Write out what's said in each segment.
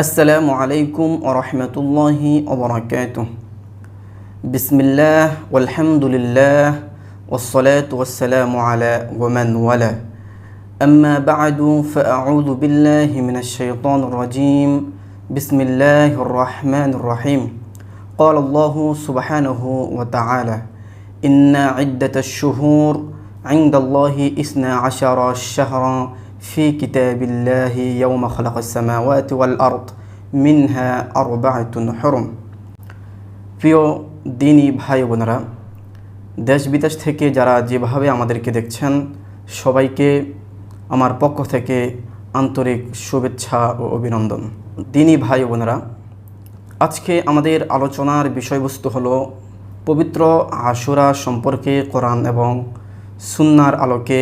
السلام عليكم ورحمة الله وبركاته. بسم الله والحمد لله والصلاة والسلام على ومن ولا أما بعد فأعوذ بالله من الشيطان الرجيم. بسم الله الرحمن الرحيم. قال الله سبحانه وتعالى إن عدة الشهور عند الله إثنا عشر شهرا في كتاب الله يوم خلق السماوات والأرض منها أربعة حرم প্রিয় দিনী ভাই বোনেরা দেশ বিদেশ থেকে যারা যেভাবে আমাদেরকে দেখছেন সবাইকে আমার পক্ষ থেকে আন্তরিক শুভেচ্ছা ও অভিনন্দন দিনী ভাই বোনেরা আজকে আমাদের আলোচনার বিষয়বস্তু হলো পবিত্র আশুরা সম্পর্কে কোরআন এবং সুন্নার আলোকে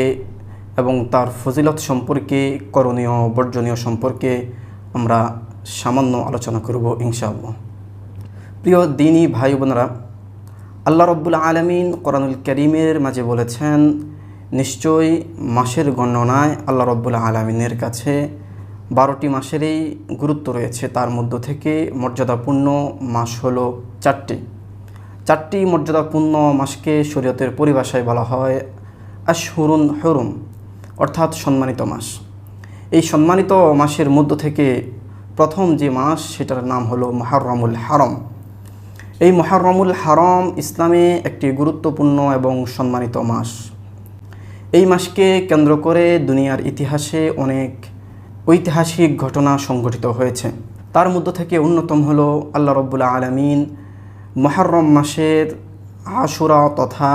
এবং তার ফজিলত সম্পর্কে করণীয়, বর্জনীয় সম্পর্কে আমরা সামান্য আলোচনা করব ইনশাআল্লাহ। প্রিয় দিনী ভাই বোনেরা, আল্লাহ রব্বুল আলমিন কোরআনুল করিমের মাঝে বলেছেন, নিশ্চয়ই মাসের গণনায় আল্লাহ রব্বুল আলমিনের কাছে বারোটি মাসেরই গুরুত্ব রয়েছে। তার মধ্য থেকে মর্যাদাপূর্ণ মাস হলো চারটি। চারটি মর্যাদাপূর্ণ মাসকে শরীয়তের পরিভাষায় বলা হয় আশহুরুন হরুম। অর্থাৎ সম্মানিত মাস। এই সম্মানিত মাসের মধ্য থেকে প্রথম যে মাস, সেটার নাম হলো মহারমুল হারম। এই মহারমুল হারম ইসলামে একটি গুরুত্বপূর্ণ এবং সম্মানিত মাস। এই মাসকে কেন্দ্র করে দুনিয়ার ইতিহাসে অনেক ঐতিহাসিক ঘটনা সংঘটিত হয়েছে। তার মধ্য থেকে অন্যতম হলো আল্লাহ রব্বুল্লা আলমিন মহারম মাসের আশুরা তথা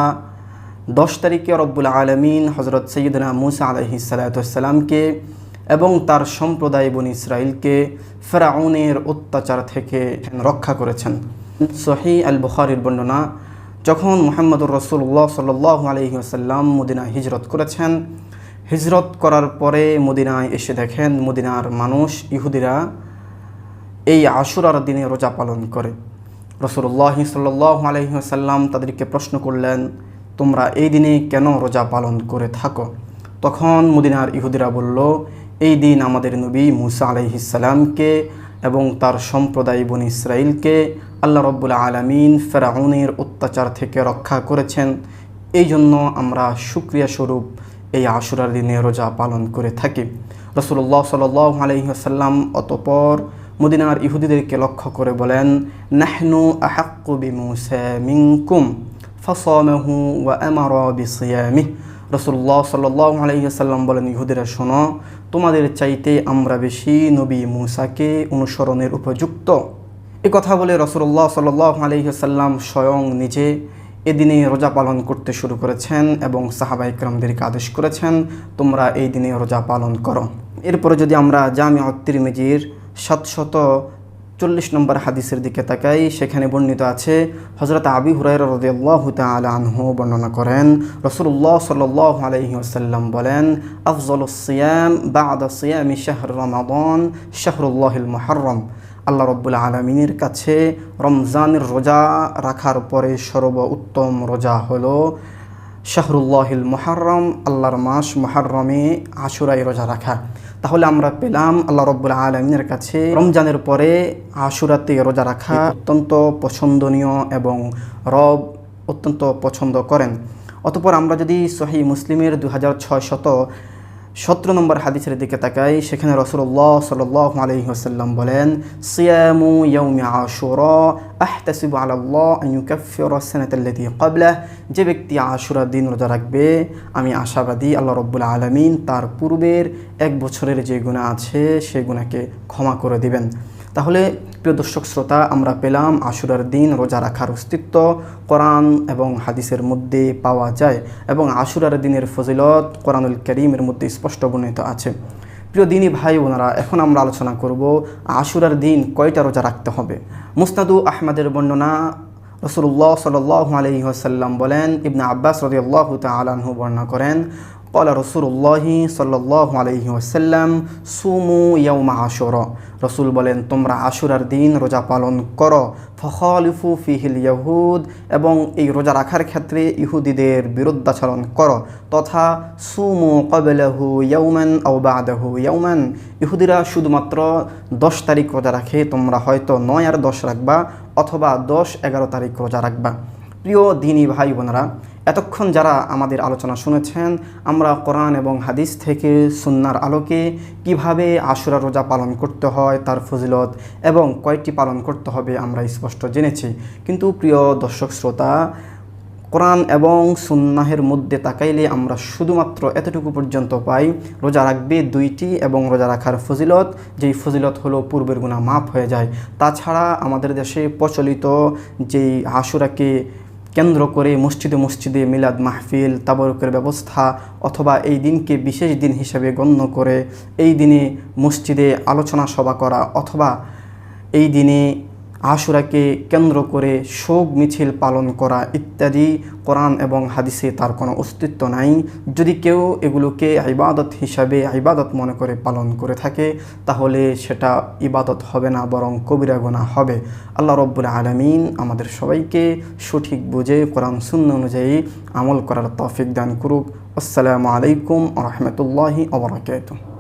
দশ তারিখে রব্বুল আলমিন হজরত সৈয়দনা মুসা আলহি সালাতামকে এবং তার সম্প্রদায় বন ইসরায়েলকে ফেরাউনের অত্যাচার থেকে রক্ষা করেছেন। সহি আল বুখারির বর্ণনা, যখন মোহাম্মদুর রসুল্লাহ সাল আলহি আসাল্লাম মদিনা হিজরত করেছেন, হিজরত করার পরে মদিনায় এসে দেখেন মদিনার মানুষ ইহুদিরা এই আশুরার দিনে রোজা পালন করে। রসুল্লাহ সাল্লাহ আলহিহাসাল্লাম তাদেরকে প্রশ্ন করলেন তোমরা এই দিনে কেন রোজা পালন করে থাকো? তখন মদিনার ইহুদিরা বলল, এই দিন আমাদের নবী মুসা আলহিসাল্লামকে এবং তার সম্প্রদায় বন ইসরায়েলকে আল্লাহ রব্বুল আলমিন ফেরাউনের অত্যাচার থেকে রক্ষা করেছেন। এই জন্য আমরা সুক্রিয়া স্বরূপ এই আশুরার দিনে রোজা পালন করে থাকি। রসুল্লাহ সাল আলহিহাসাল্লাম অতপর মদিনার ইহুদিদেরকে লক্ষ্য করে বলেন, নাহনু আহাক্কুবি মুসামিংকুম ফসমেহু ওয়া এমার বিসিয়ামিহ রসুল্লাহ সাল্লাহ আলহিহাসাল্লাম বলেন, ইহুদিরা, শোনো, তোমাদের চাইতে আমরা বেশি নবী মুসাকে অনুসরণের উপযুক্ত। এ কথা বলে রসুল্লাহ সাল্লাহ আলহিহাসাল্লাম স্বয়ং নিজে এদিনে রোজা পালন করতে শুরু করেছেন এবং সাহাবা ইকরামদেরকে আদেশ করেছেন, তোমরা এই দিনে রোজা পালন করো। এরপরে যদি আমরা জামি অত্তিরমিজির সাতশত চল্লিশ নম্বর হাদিসের দিকে তাকাই, সেখানে বর্ণিত আছে হজরত আবি হুরাই রদিয়াল্লাহ তাল আনহু বর্ণনা করেন রসুল্লাহ সাল্লাহ আলহি আসাল্লাম বলেন, আফজল সিয়াম বাদ সিয়ামি শাহর রমাদন শাহরুল্লাহিল মহরম আল্লাহ রব্বুল আলমিনের কাছে রমজানের রোজা রাখার পরে সর্ব উত্তম রোজা হলো শাহরুল্লাহিল মহারম আল্লাহর মাস মহারমে আশুরাই রোজা রাখা। তাহলে আমরা পেলাম আল্লাহ রব্বুল আলমিনের কাছে রমজানের পরে আশুরাতে রোজা রাখা অত্যন্ত পছন্দনীয় এবং রব অত্যন্ত পছন্দ করেন। অতপর আমরা যদি সহি মুসলিমের দু হাজার ছয় শত সতেরো নম্বর হাদিসের দিকে তাকাই, সেখানে রসুল্লাহ সাল আলহি বলেন, সিয়ামু ইয়ৌমি আশুর, আহতাসিবু আল্লাহ যে ব্যক্তি আশুরা দিন রোজা রাখবে, আমি আশাবাদী আল্লাহ রব্বুল আলমিন তার পূর্বের এক বছরের যে গুণা আছে, সে গুণাকে ক্ষমা করে দিবেন। তাহলে প্রিয় দর্শক শ্রোতা, আমরা পেলাম আশুরার দিন রোজা রাখার অস্তিত্ব, কোরআন এবং হাদিসের মধ্যে পাওয়া যায় এবং আশুরার দিনের ফজিলত কোরআনুল করিমের মধ্যে স্পষ্ট বর্ণিত আছে। প্রিয় দিনী ভাই বোনেরা, এখন আমরা আলোচনা করব আশুরার দিন কয়টা রোজা রাখতে হবে? মুস্তাদু আহমদের বর্ণনা রসুল্লাহ সাল আলহিহসাল্লাম বলেন, ইবনা আব্বাস রদিয়াল্লাহ তালাহু বর্ণনা করেন قال رسول الله صلى الله عليه وسلم, صوموا يوم عاشوراء রসুল বলেন, তোমরা আশুরার দিন রোজা পালন করো। ফখলিফু ফিহিল ইহুদ এবং এই রোজা রাখার ক্ষেত্রে ইহুদিদের বিরুদ্ধাচরণ করো। তথা, সুমু কবেলাহু ইয়ৌমেন আউ বাদাহু ইয়ৌমেন ইহুদিরা শুধুমাত্র দশ তারিখ রোজা রাখে, তোমরা হয়তো নয় আর দশ রাখবা, অথবা দশ এগারো তারিখ রোজা রাখবা। প্রিয় দিনই ভাই বোনেরা এতক্ষণ যারা আমাদের আলোচনা শুনেছেন, আমরা কোরআন এবং হাদিস থেকে সুন্নার আলোকে কীভাবে আশুরা রোজা পালন করতে হয়, তার ফজিলত এবং কয়টি পালন করতে হবে আমরা স্পষ্ট জেনেছি। কিন্তু প্রিয় দর্শক শ্রোতা, কোরআন এবং সুন্নাহের মধ্যে তাকাইলে আমরা শুধুমাত্র এতটুকু পর্যন্ত পাই, রোজা রাখবে দুইটি এবং রোজা রাখার ফজিলত, যেই ফজিলত হলো পূর্বের গুণা মাফ হয়ে যায়। তাছাড়া আমাদের দেশে প্রচলিত যেই আশুরাকে কেন্দ্র করে মসজিদে মসজিদে মিলাদ মাহফিল, তাবরকের ব্যবস্থা অথবা এই দিনকে বিশেষ দিন হিসেবে গণ্য করে এই দিনে মসজিদে আলোচনা সভা করা অথবা এই দিনে আশুরাকে কেন্দ্র করে শোক মিছিল পালন করা ইত্যাদি কোরআন এবং হাদিসে তার কোনো অস্তিত্ব নাই। যদি কেউ এগুলোকে ইবাদত হিসাবে ইবাদত মনে করে পালন করে থাকে, তাহলে সেটা ইবাদত হবে না, বরং কবিরা গোনা হবে। আল্লাহ রব্বুল আলমিন আমাদের সবাইকে সঠিক বুঝে কোরআন শূন্য অনুযায়ী আমল করার তৌফিক দান করুক। আসসালামু আলাইকুম রহমতুল্লাহি ওবরাকাতুহ